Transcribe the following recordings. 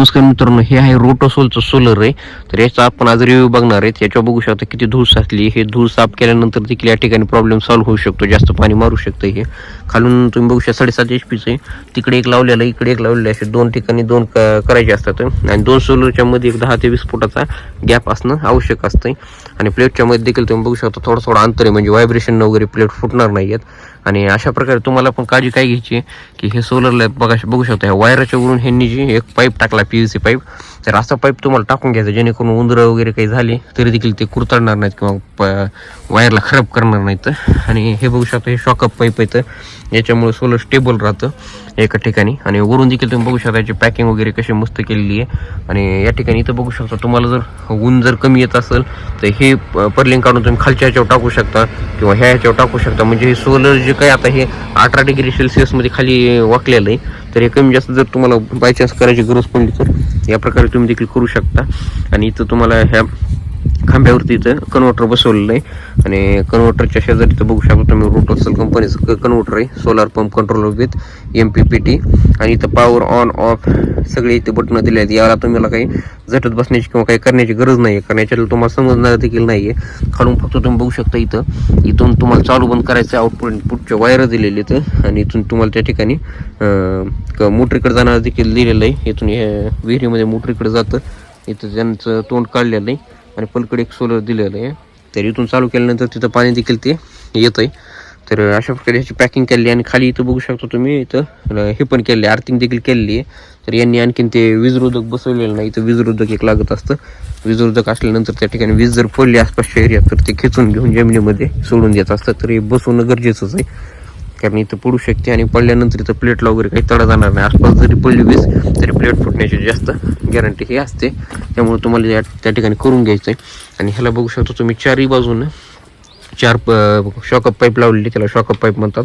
नमस्कार मित्रांनो हे आहे रोटोसोलचं सोलर आहे तर याचा आपण आज रिव्ह्यू बघणार आहेत. याच्यावर बघू शकता किती धूळ साचली हे धूळ साफ केल्यानंतर देखील या ठिकाणी प्रॉब्लेम सॉल्व्ह होऊ शकतो. जास्त पाणी मारू शकतं हे. खालून तुम्ही बघू शकता साडेसात एच पीचं आहे. तिकडे एक लावलेलं आहे, इकडे एक लावलेलं आहे. असे दोन ठिकाणी दोन करायचे असतात. आणि दोन सोलरच्या मध्ये एक दहा ते वीस फुटाचा गॅप असणं आवश्यक असतं आणि प्लेटच्या मध्ये देखील तुम्ही बघू शकता थोडं थोडं अंतर आहे. म्हणजे व्हायब्रेशन वगैरे प्लेट फुटणार नाही आहेत आणि अशा प्रकारे तुम्हाला पण काळजी काय घ्यायची आहे की हे सोलरला बघा बघू शकता. ह्या वायराच्या वरून ह्यांनी जी एक पाईप टाकला पी यू सी पाईप. तर असा पाईप तुम्हाला टाकून घ्यायचा जेणेकरून उंदरं वगैरे काही झाली तरी देखील ते कुरतडणार नाहीत किंवा प- वायरला खराब करणार नाहीत. आणि हे बघू शकता हे शॉकअप पाईप आहे याच्यामुळे सोलर स्टेबल राहतं एका ठिकाणी. आणि वरून देखील तुम्ही बघू शकता याची पॅकिंग वगैरे कशी मस्त केलेली आहे. आणि या ठिकाणी इथं बघू शकता तुम्हाला जर ऊन जर कमी येत असेल तर हे पर्लिंग काढून तुम्ही खालच्या ह्याच्यावर टाकू शकता किंवा ह्या ह्याच्यावर टाकू शकता. म्हणजे हे सोलर जे काही आता हे अठरा डिग्री सेल्सिअसमध्ये खाली वाकलेलं आहे तर हे कमी जास्त जर तुम्हाला बायचान्स करायची गरज पडली तर या प्रकारे तुम्ही देखील करू शकता. आणि इथं तुम्हाला ह्या खांब्यावरती इथं कन्व्हर्टर बसवलेलं आहे. आणि कन्व्हर्टरच्या शेजारी इथं बघू शकता तुम्ही रोटोसल कंपनीचं कन्व्हर्टर आहे. Solar pump controller with M P P T आणि इथं पॉवर ऑन ऑफ सगळे इथे बटणं दिले आहेत. याला तुम्हाला काही झटत बसण्याची किंवा काही करण्याची गरज नाही आहे कारण याच्यात तुम्हाला समजणार देखील नाही आहे खालून फक्त तुम्ही बघू शकता इथं. इथून तुम्हाला चालू बंद करायचं आउटपुट पुढच्या वायर दिलेले आहेत आणि इथून तुम्हाला त्या ठिकाणी मोटरीकडे जाणार देखील दिलेलं आहे. इथून हे विहिरीमध्ये मोटरीकडे जातं. इथं त्यांचं तोंड काढलेलं आहे. आणि पलकडे एक सोलर दिलेलं आहे. तर इथून चालू केल्यानंतर तिथं पाणी देखील ते येत आहे तर अशा प्रकारे ह्याची पॅकिंग केली आहे आणि खाली इथं बघू शकता तुम्ही इथं हे पण केले आर्थिंग देखील केलेली आहे. तर यांनी आणखीन ते वीजरोधक बसवलेलं नाही इथं वीजरोधक एक लागत असतं. वीजरोधक असल्यानंतर त्या ठिकाणी वीज जर पडली आसपासच्या एरियात तर ते खेचून घेऊन जमिनीमध्ये सोडून देत असतं तर हे बसवणं गरजेचंच आहे. कारण इथं पडू शकते आणि पडल्यानंतर इथं प्लेटला वगैरे काही तडा जाणार नाही. आसपास जरी पडली वीज तरी प्लेट फुटण्याची जास्त गॅरंटी ही असते. त्यामुळे तुम्हाला या त्या ठिकाणी करून घ्यायचं आहे आणि ह्याला बघू शकता तुम्ही चारही बाजूनं चार प शॉकअप पाईप लावलेली त्याला शॉकअप पाईप म्हणतात.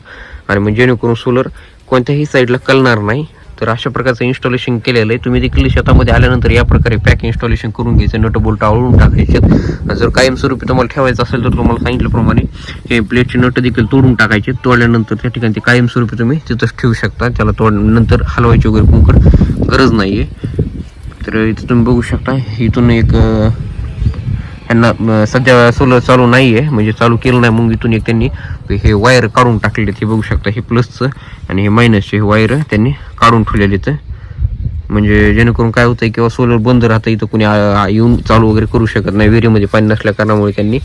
आणि मग जेणेकरून सोलर कोणत्याही साईडला कलणार नाही. तर अशा प्रकारचं इन्स्टॉलेशन केलेलं आहे. तुम्ही देखील शेतामध्ये आल्यानंतर या प्रकारे पॅक इन्स्टॉलेशन करून घ्यायचं नट बोल्ट आवळून टाकायचे. जर कायमस्वरूपी तुम्हाला ठेवायचं असेल तर तुम्हाला सांगितल्याप्रमाणे हे प्लेटचे नट देखील तोडून टाकायचे. तोडल्यानंतर त्या ठिकाणी ते कायमस्वरूपी तुम्ही तिथंच ठेवू शकता. त्याला तोड नंतर हलवायची वगैरे कुंकड गरज नाही आहे तर इथं तुम्ही बघू शकता इथून एक यांना सध्या सोलर चालू नाही आहे म्हणजे चालू केलं नाही मग इथून एक त्यांनी. हे वायर काढून टाकलेले हे बघू शकता हे प्लसचं आणि हे मायनसचे हे वायर त्यांनी काढून ठेवलेले तर म्हणजे जेणेकरून काय होतं किंवा सोलर बंद राहतं इथं कोणी येऊन चालू वगैरे करू शकत नाही विहिरीमध्ये पाणी नसल्या कारणामुळे त्यांनी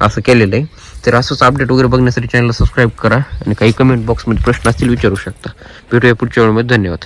असं केलेलं आहे. तर असंच अपडेट वगैरे बघण्यासाठी चॅनलला सबस्क्राईब करा आणि काही कमेंट बॉक्समध्ये प्रश्न असतील विचारू शकता. भेटूया पुढच्या वेळेमध्ये. धन्यवाद.